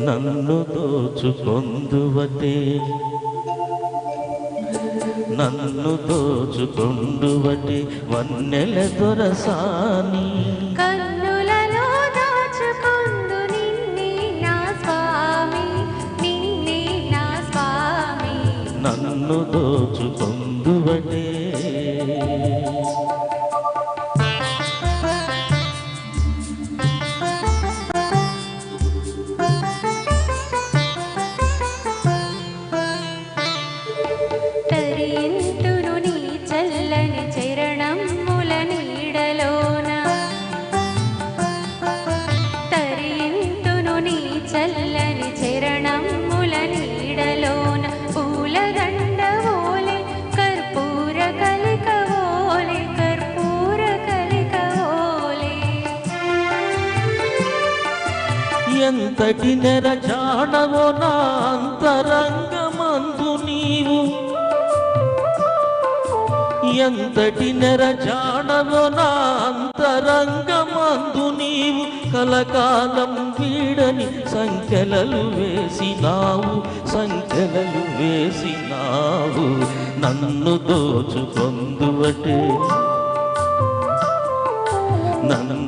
నన్ను దోచుకొందువటే నన్ను దోచుకొందువటే వన్నెల దొరసాని. కన్నులలో దాచుకొందు నిన్నే నా స్వామి. నిన్నే నా స్వామి. నన్ను దోచుకొందువటే ఎంతటి నెర జాడవో నా అంతరంగమందు నీవు. ఎంతటి నెర జాడవో నా అంతరంగమందు నీవు. కలకాలం వీడని సంఖ్యలలు వేసినావు సంఖ్యలలు వేసినావు. నన్ను దోచుకొందువటే.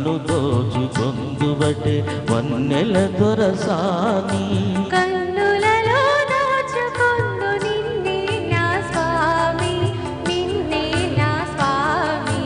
కన్ను దోచు పొందుబటే వన్నెల దొరసాని. కన్నులలో దోచుకొందు నిన్నే నా స్వామి నిన్నే నా స్వామి.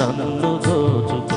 నన్ను దోచుకొందు